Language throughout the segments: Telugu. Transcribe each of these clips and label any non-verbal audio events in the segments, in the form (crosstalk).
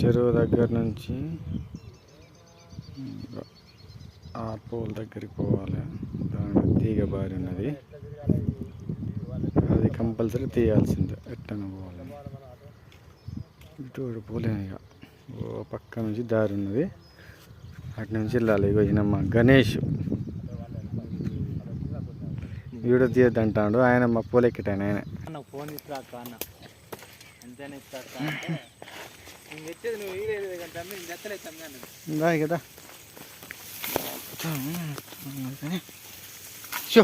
చెరువు దగ్గర నుంచి ఆ పోల్ దగ్గరికి పోవాలి. దాని తీగ బారి ఉన్నది. అది కంపల్సరీ తీయాల్సిందే. ఎట్టన పోవాలి. ఇటు ఇటు పోలేము ఇక. ఓ పక్క నుంచి దారి ఉన్నది. అటు నుంచి వెళ్ళాలి. ఇగో ఈయనమ్మ గణేష్. వీడియో తీయద్దంటాడు. ఆయన మా పోలెక్కిటాను ఆయన. ఫోన్ ఇస్తా అక్క అన్న? అంతేనే ఇస్తా బాయ్ కదా షో.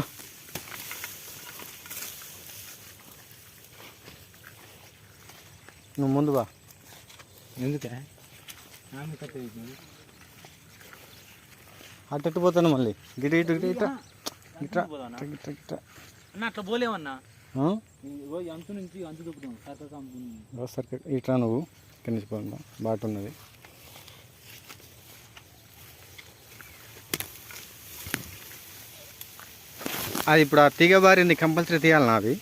నువ్వు ముందు బా. ఎందుకే? ఆమె కట్ట అటు ఇటు పోతాను మళ్ళీ? గిట ఇటు ఇటు. ఇట ఇట్రా. ఇట్రా, ఇట్రా ఇట్రా అన్న అట్లా ఈ అంచు నుంచి అంచు దొక్కుతాం సర్కస్ ఇట్రా నువ్వు. ఇక్కడి నుంచి పోదా బాట ఉన్నది అది ఇప్పుడు ఆ తీగ బారింది కంపల్సరీ అవి?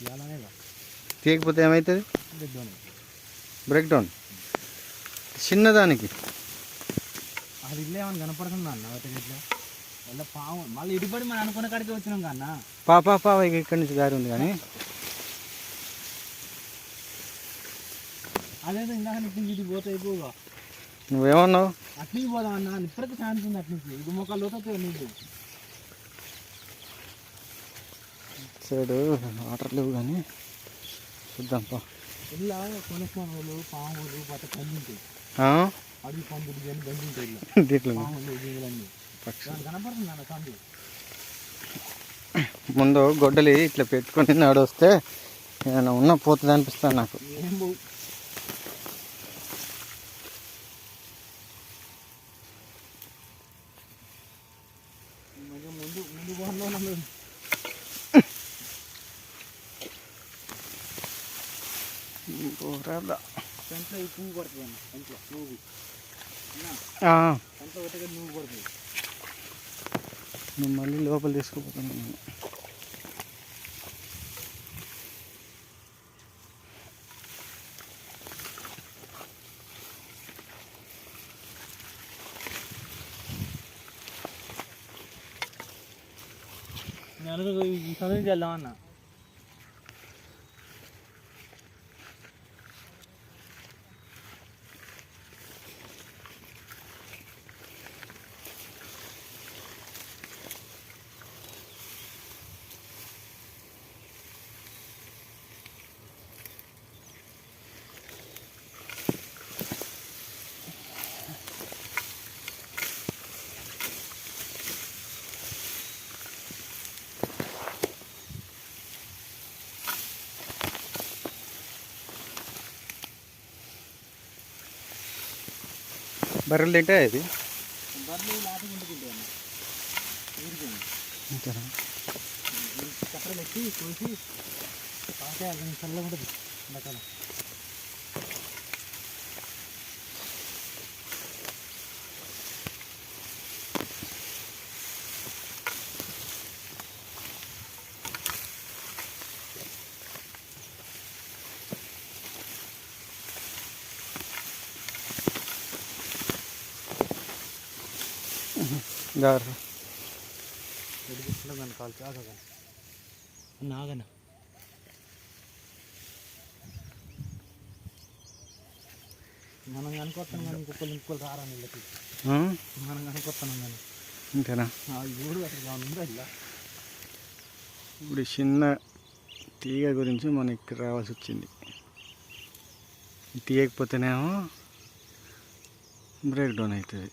ఇవాళనే రా. తీయకపోతే ఏమవుతుంది. బ్రేక్ డౌన్ చిన్నదానికి. అది ఇల్లు ఏమని కనపడుతుందా అన్న? పాము మళ్ళీ ఇటుపడి మనం అనుకున్న కాడికి వచ్చినాం కన్న పా పా పా ఇక ఇక్కడి నుంచి దారి ఉంది కానీ. అదేదో ఇందాక ఇటు నుంచి ఇటు పోతే అయిపోగా నువ్వేమన్నావు? అట్నుంచి పోదాం అన్న ఇప్పటికీ ఛాన్స్ ఉంది అట్నుంచి. ఇది మొక్కలు లోతో నీళ్ళు సైడు వాటర్ లేవు కానీ చూద్దాం పా. ఇలా కొనుక్కోలు పాములు పట్ట కందింటాయి ఆ? అడవి పందులు కానీ గంజింటాయి ఇలా. (laughs) దీంట్లో పాములు జీవులన్నీ పక్షి దాని కనపడుతుంది అన్న సందు. ముందు గొడ్డలి ఇట్లా పెట్టుకొని నడొస్తే ఏమైనా ఉన్న పోతుంది అనిపిస్తుంది నాకు. ఏం పువ్వు పడుతుంది అన్న సెంట్లో నువ్వు అన్న ఆ, నువ్వు పడుతుంది నువ్వు మళ్ళీ లోపల తీసుకుపోతాను నేను నేను ఈ బర్రెలు తింటే ఇది? బర్రెలు లాటి గుంటుకుంటాయి అన్న ఊరికండి అంతేనా? చక్కెర పెట్టి అది చల్లగా ఉంటుంది ఎండాకాలం. ఆగన్న మనం కనుకొస్తాం కానీ ఇంకొకరు ఇంకొకరు రారా నీళ్ళకి? మనం కానీ. అంతేనా ఉందా ఇలా? ఇప్పుడు చిన్న తీగ గురించి మనం ఇక్కడ రావాల్సి వచ్చింది. తీయకపోతేనేమో బ్రేక్ డౌన్ అవుతుంది.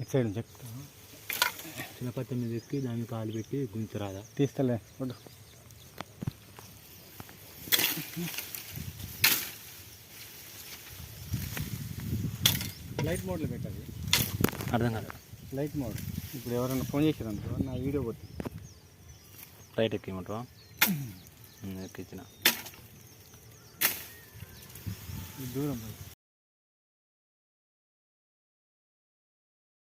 ఇటు సైడ్ చెప్తా. చిన్నపత్తి మీద ఎక్కి దాన్ని కాలు పెట్టి గుంచరాదా తీస్తలే వద్దు. లైట్ మోడ్లో పెట్టాలి. అర్థం కాదు లైట్ మోడ్ ఇప్పుడు ఎవరైనా ఫోన్ చేసారనుకో నా వీడియో కొట్టి. ఫ్లైట్ ఎక్కిమంటావా? ఎక్కించిన. దూరం